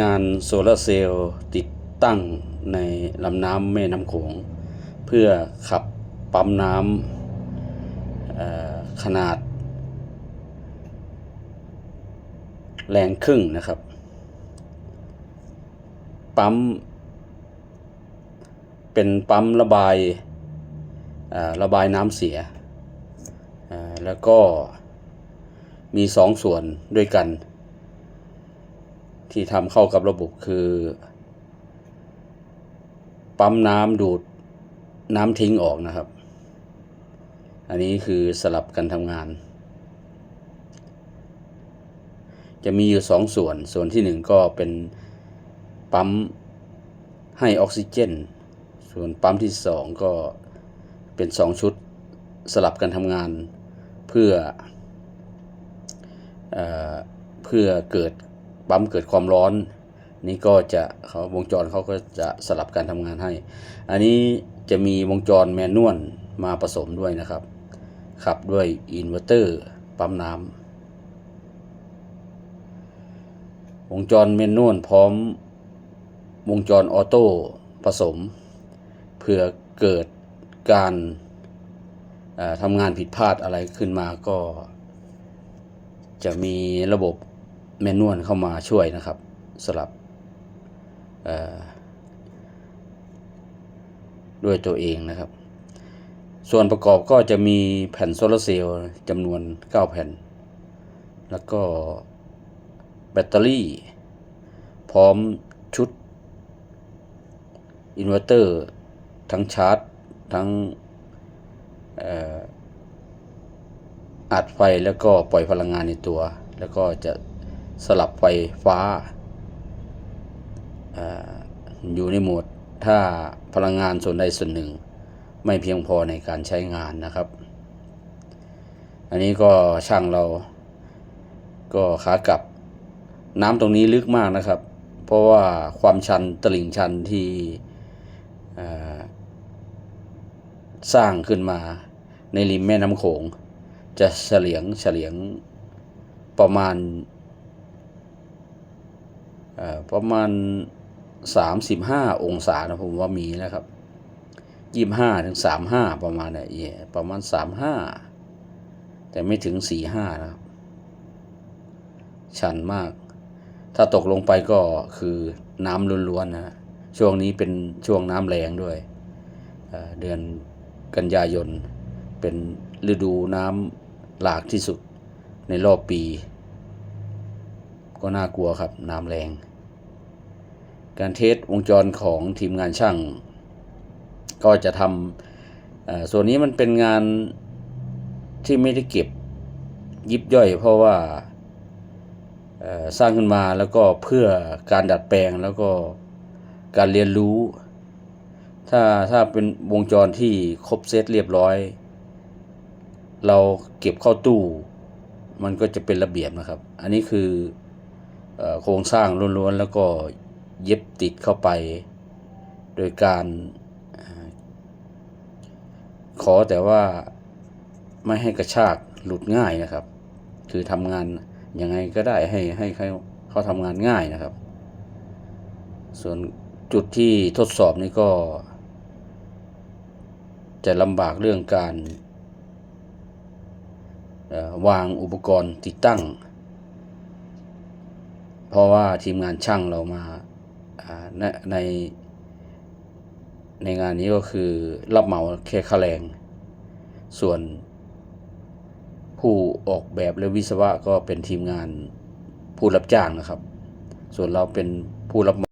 งานโซลาร์เซลล์ติดตั้งในลำน้ำแม่น้ำโขง เพื่อขับปั๊มน้ำขนาด แรงครึ่งนะครับ ปั๊ม เป็นปั๊มระบายระบายน้ำเสีย แล้วก็มีสองส่วนด้วยกัน ที่ทำเข้ากับระบบคือ ปั๊มน้ำดูดน้ำทิ้งออกนะครับ อันนี้คือสลับกันทำงาน จะมีอยู่สองส่วน ส่วนที่หนึ่งก็เป็นปั๊มให้ออกซิเจน ส่วนปั๊มที่สองก็เป็นสองชุดสลับกันทำงานเพื่อเอเพื่อเกิด ปั๊มเกิดความร้อน นี่ก็จะเขาวงจรเขาก็จะสลับการทำงานให้ อันนี้จะมีวงจรแมนนวลมาผสมด้วยนะครับ ขับด้วยอินเวอร์เตอร์ปั๊มน้ำวงจรแมนนวลพร้อมวงจรออโต้ผสม เพื่อเกิดการทำงานผิดพลาดอะไรขึ้นมาก็จะมีระบบ แมนนวลเข้ามาช่วยนะครับสลับด้วยตัวเองนะครับ ส่วนประกอบก็จะมีแผ่นโซลาร์เซลล์จำนวน 9 แผ่น แล้วก็แบตเตอรี่ พร้อมชุดอินเวอร์เตอร์ทั้งชาร์จ ทั้งออัดไฟแล้วก็ปล่อยพลังงานในตัว แล้วก็จะ สลับไฟฟ้าออยู่ในโหมดถ้าพลังงานส่วนใดส่วนหนึ่ง ไม่เพียงพอในการใช้งานนะครับ อันนี้ก็ช่างเราก็ขากลับน้ำตรงนี้ลึกมากนะครับ เพราะว่าความชันตลิ่งชันที่สร้างขึ้นมาในริมแม่น้ำโขง จะเฉลียงเฉลียงประมาณ ประมาณสามสิบห้าองศานะผมว่ามีนะครับยี่ห้าถึงสามห้าประมาณเนี่ยเอ่ยประมาณสามห้าแต่ไม่ถึงสี่ห้านะครับ ชันมาก ถ้าตกลงไปก็คือน้ำล้วนๆนะช่วงนี้เป็นช่วงน้ำแรงด้วย เดือนกันยายน เป็นฤดูน้ำหลากที่สุดในรอบปี ก็น่ากลัวครับน้ำแรง การเทสวงจรของทีมงานช่าง ก็จะทำส่วนนี้มันเป็นงานที่ไม่ได้เก็บยิบย่อย เพราะว่าสร้างขึ้นมาแล้วก็เพื่อการดัดแปลงแล้วก็การเรียนรู้ ถ้าถ้าเป็นวงจรที่ครบเซตเรียบร้อย เราเก็บเข้าตู้ มันก็จะเป็นระเบียบนะครับ อันนี้คือ โครงสร้างล้วนๆ แล้วก็เย็บติดเข้าไป โดยการขอแต่ว่าไม่ให้กระชากหลุดง่ายนะครับ คือทำงานยังไงก็ได้ให้ให้ให้เขาทำงานง่ายนะครับ ส่วนจุดที่ทดสอบนี่ก็ จะลำบากเรื่องการวางอุปกรณ์ติดตั้ง เพราะว่าทีมงานช่างเรามาในในในงานนี้ก็คือรับเหมาแค่ค่าแรง ส่วนผู้ออกแบบและวิศวะก็เป็นทีมงานผู้รับจ้างนะครับ ส่วนเราเป็นผู้รับเหมา